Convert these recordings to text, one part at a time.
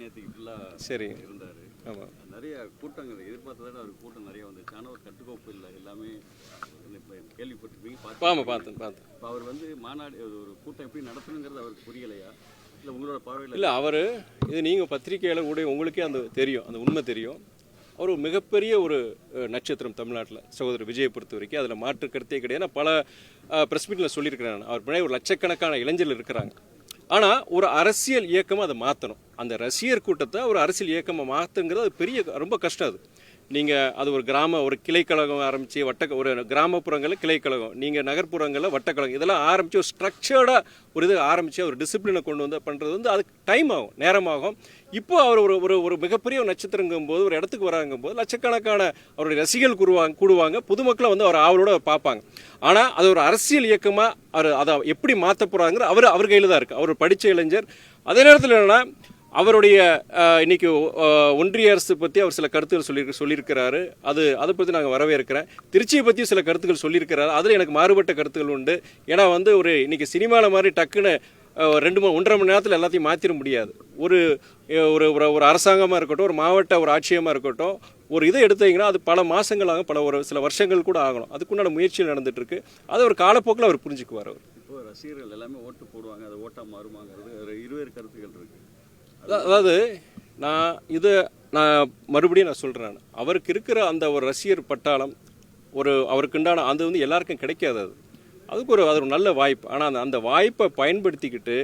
நேற்றுக்கு ஃபுல்லாக சரி. இருந்தார். ஆமாம் நிறைய கூட்டங்கள் எதிர்பார்த்ததை விட அவருக்கு கூட்டம் நிறைய வந்துச்சு ஆனால் ஒரு கட்டுக்கோப்பு இல்லை எல்லாமே கேள்விப்பட்டிருப்பீங்க ஆமாம் பார்த்து பார்த்தேன் பார்த்தேன். இப்போ அவர் வந்து மாநாடு ஒரு கூட்டம் எப்படி நடத்தணுங்கிறது அவருக்கு புரியலையா? இல்லை உங்களோட பார்வையில் இல்லை அவர் இது நீங்கள் பத்திரிகையாளர் கூட உங்களுக்கே அந்த தெரியும் அந்த உண்மை தெரியும். அவர் ஒரு மிகப்பெரிய ஒரு நட்சத்திரம் தமிழ்நாட்டில் சகோதரர் விஜயை பொறுத்த வரைக்கும் அதில் மாற்று கருத்தே கிடையாது பல ப்ரெஸ் மீட்டில் சொல்லியிருக்கிறேன். அவர் பின்னாடி ஒரு லட்சக்கணக்கான இளைஞர்கள் இருக்கிறாங்க. ஆனால் ஒரு அரசியல் இயக்கமாக அதை மாற்றணும் அந்த ரசிகர் கூட்டத்தை ஒரு அரசியல் இயக்கமாக மாற்றுங்கிறது அது பெரிய ரொம்ப கஷ்டம் அது. நீங்கள் அது ஒரு கிராம ஒரு கிளைக்கழகம் ஆரம்பித்து வட்ட ஒரு கிராமப்புறங்களில் கிளைக்கழகம். நீங்கள் நகர்ப்புறங்களில் வட்டக்கழகம். இதெல்லாம் ஆரம்பித்து ஒரு ஸ்ட்ரக்சர்டாக ஒரு இது ஆரம்பித்து ஒரு டிசிப்ளினை கொண்டு வந்து பண்ணுறது வந்து அதுக்கு டைம் ஆகும் நேரமாகும். இப்போ அவர் ஒரு ஒரு ஒரு மிகப்பெரிய ஒரு நட்சத்திரங்கும் போது ஒரு இடத்துக்கு வராங்கும் போது லட்சக்கணக்கான அவருடைய ரசிகர்கள் கூடுவாங்க கூடுவாங்க. பொதுமக்களை வந்து அவர் ஆவலோட பார்ப்பாங்க. ஆனால் அது ஒரு அரசியல் இயக்கமாக அவர் அதை எப்படி மாற்ற போகிறாங்கிற அவர் அவர் கையில் தான் இருக்குது அவர் படித்த இளைஞர். அதே நேரத்தில் என்னென்னா அவருடைய இன்னைக்கு ஒன்றிய அரசு பற்றி அவர் சில கருத்துக்கள் சொல்லி சொல்லியிருக்கிறாரு. அது அதை பற்றி நாங்கள் வரவேற்கிறேன். திருச்சியை பற்றியும் சில கருத்துக்கள் சொல்லியிருக்கிறாரு. அதில் எனக்கு மாறுபட்ட கருத்துக்கள் உண்டு. ஏன்னா வந்து ஒரு இன்னைக்கு சினிமாவில் மாதிரி டக்குன்னு ரெண்டு மணி ஒன்றரை மணி நேரத்தில் எல்லாத்தையும் மாற்றிட முடியாது. ஒரு ஒரு ஒரு அரசாங்கமாக இருக்கட்டும் ஒரு மாவட்ட ஒரு ஆட்சியமாக இருக்கட்டும் ஒரு இதை எடுத்தீங்கன்னா அது பல மாதங்கள் ஆகும் பல ஒரு சில வருஷங்கள் கூட ஆகணும். அதுக்குண்டான முயற்சிகள் நடந்துட்டு இருக்கு அதை ஒரு காலப்போக்கில் அவர் புரிஞ்சுக்குவார் அவர். இப்போ ரசிகர்கள் எல்லாமே ஓட்டு போடுவாங்க. அது ஓட்டாக மாறுமாங்கிறது ஒரு இருவேறு கருத்துக்கள் இருக்குது அதாவது நான் இதை நான் மறுபடியும் நான் சொல்கிறேன் அவருக்கு இருக்கிற அந்த ஒரு ரசிகர் பட்டாளம் ஒரு அவருக்குண்டான அது வந்து எல்லாருக்கும் கிடைக்காது அது. அதுக்கு ஒரு அது ஒரு நல்ல வாய்ப்பு. ஆனால் அந்த அந்த வாய்ப்பை பயன்படுத்திக்கிட்டு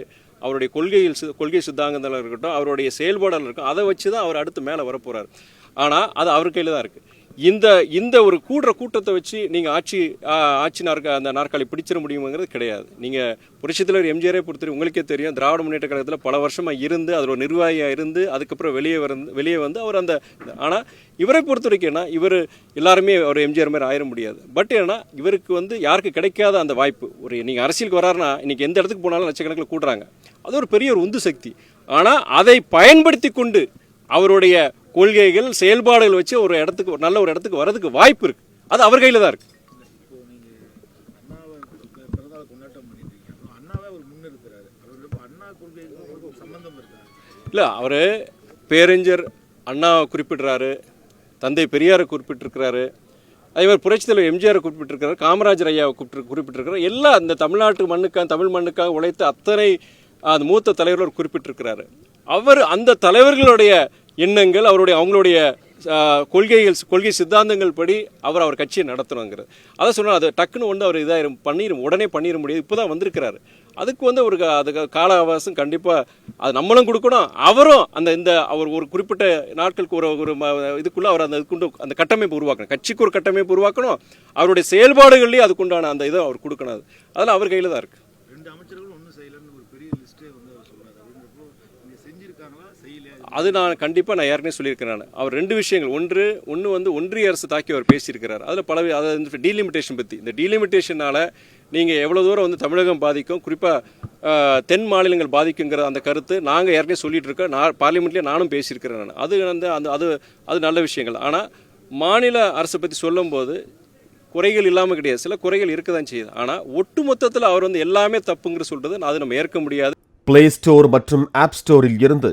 அவருடைய கொள்கையில் கொள்கை சித்தாந்தங்கள் இருக்கட்டும் அவருடைய செயல்பாடுகள் இருக்கட்டும் அதை வச்சு தான் அவர் அடுத்து மேலே வரப்போகிறார் ஆனால் அது அவர் கையில் தான் இருக்குது இந்த இந்த ஒரு கூடுற கூட்டத்தை வச்சு நீங்கள் ஆட்சி ஆட்சி நாற்கா அந்த நாற்காலி பிடிச்சிட முடியுங்கிறது கிடையாது. நீங்கள் புரட்சித் தலைவர் எம்ஜிஆரே பொறுத்தவரை உங்களுக்கே தெரியும் திராவிட முன்னேற்ற கழகத்தில் பல வருஷமாக இருந்து அதில் ஒரு நிர்வாகியாக இருந்து அதுக்கப்புறம் வெளியே வந்து வெளியே வந்து அவர் அந்த ஆனால் இவரை பொறுத்த வரைக்கும் என்ன இவர் எல்லாருமே ஒரு எம்ஜிஆர் மாதிரி ஆயிட முடியாது. பட் ஏன்னா இவருக்கு வந்து யாருக்கு கிடைக்காத அந்த வாய்ப்பு ஒரு நீங்கள் அரசியலுக்கு வராருன்னா இன்றைக்கி எந்த இடத்துக்கு போனாலும் லட்சக்கணக்கில் கூடுறாங்க. அது ஒரு பெரிய ஒரு உந்து சக்தி. ஆனால் அதை பயன்படுத்தி கொண்டு அவருடைய கொள்கைகள் செயல்பாடுகள் வச்சு ஒரு இடத்துக்கு ஒரு நல்ல ஒரு இடத்துக்கு வரதுக்கு வாய்ப்பு இருக்கு. அது அவர் கையில் தான் இருக்கு. இப்போ நீங்க அண்ணாவை பி- பிறந்தநாள் கொண்டாட்டம் பண்ணிட்டு இருக்கீங்க அப்புறம் அண்ணாவே அவர் முன்னிறுத்துறாரு. அவர் இப்போ அண்ணா கொள்கைக்கு அவருக்கு ஒரு சம்பந்தம் இருக்கா? இல்லை அவர் பேரறிஞர் அண்ணா குறிப்பிடுறாரு தந்தை பெரியாரை குறிப்பிட்டிருக்கிறாரு அதே மாதிரி புரட்சித் தலைவர் எம்ஜிஆரை குறிப்பிட்டிருக்கிறாரு காமராஜர் ஐயாவை குறிப்பிட்டு குறிப்பிட்டிருக்கிறார். எல்லா இந்த தமிழ்நாட்டு மண்ணுக்காக தமிழ் மண்ணுக்காக உழைத்த அத்தனை அந்த மூத்த தலைவர்கள் குறிப்பிட்டிருக்கிறாரு. அவர் அந்த தலைவர்களுடைய எண்ணங்கள் அவருடைய அவங்களுடைய கொள்கைகள் கொள்கை சித்தாந்தங்கள் படி அவர் அவர் கட்சியை நடத்தணுங்கிறது. அதை சொன்னால் அது டக்குன்னு ஒன்று அவர் இதாக பண்ணிடும் உடனே பண்ணிட முடியாது. இப்போ தான் வந்திருக்கிறாரு. அதுக்கு வந்து ஒரு அது அதுக்கு கால அவகாசம் கண்டிப்பாக அது நம்மளும் கொடுக்கணும். அவரும் அந்த இந்த அவர் ஒரு குறிப்பிட்ட நாட்களுக்கு ஒரு ஒரு இதுக்குள்ளே அவர் அந்த இதுக்குண்டு அந்த கட்டமைப்பு உருவாக்கணும். கட்சிக்கு ஒரு கட்டமைப்பு உருவாக்கணும். அவருடைய செயல்பாடுகள்லேயும் அதுக்குண்டான அந்த இதை அவர் கொடுக்கணும். அதில் அதெல்லாம் அவர் கையில் தான் இருக்குது ரெண்டு அமைச்சர்களும் ஒன்றும் செய்யலன்னு ஒரு பெரிய லிஸ்ட்டே வந்து அவர் சொல்றாரு அப்படின்றப்போ நீங்க செஞ்சிருக்காங்களா செய்யலையா அது நான் கண்டிப்பாக நான் ஏற்கனவே சொல்லியிருக்கிறேன் நான். அவர் ரெண்டு விஷயங்கள். ஒன்று ஒன்று வந்து ஒன்றிய அரசு தாக்கி அவர் பேசியிருக்கிறார். அதில் பல அதாவது டீலிமிட்டேஷன் பற்றி இந்த டீலிமிட்டேஷனால் நீங்கள் எவ்வளோ தூரம் வந்து தமிழகம் பாதிக்கும் குறிப்பாக தென் மாநிலங்கள் பாதிக்குங்கிற அந்த கருத்து நாங்கள் ஏற்கனவே சொல்லிட்டு இருக்கோம் நான் பார்லிமெண்ட்லேயே நானும் பேசியிருக்கிறேன் நான். அது வந்து அந்த அது அது நல்ல விஷயங்கள். ஆனால் மாநில அரசை பற்றி சொல்லும்போது குறைகள் இல்லாமல் கிடையாது. சில குறைகள் இருக்க தான் செய்யுது. ஆனால் ஒட்டு மொத்தத்தில் அவர் வந்து எல்லாமே தப்புங்கிற சொல்கிறது அது நம்ம ஏற்க முடியாது. பிளே ஸ்டோர் மற்றும் ஆப் ஸ்டோரில் இருந்து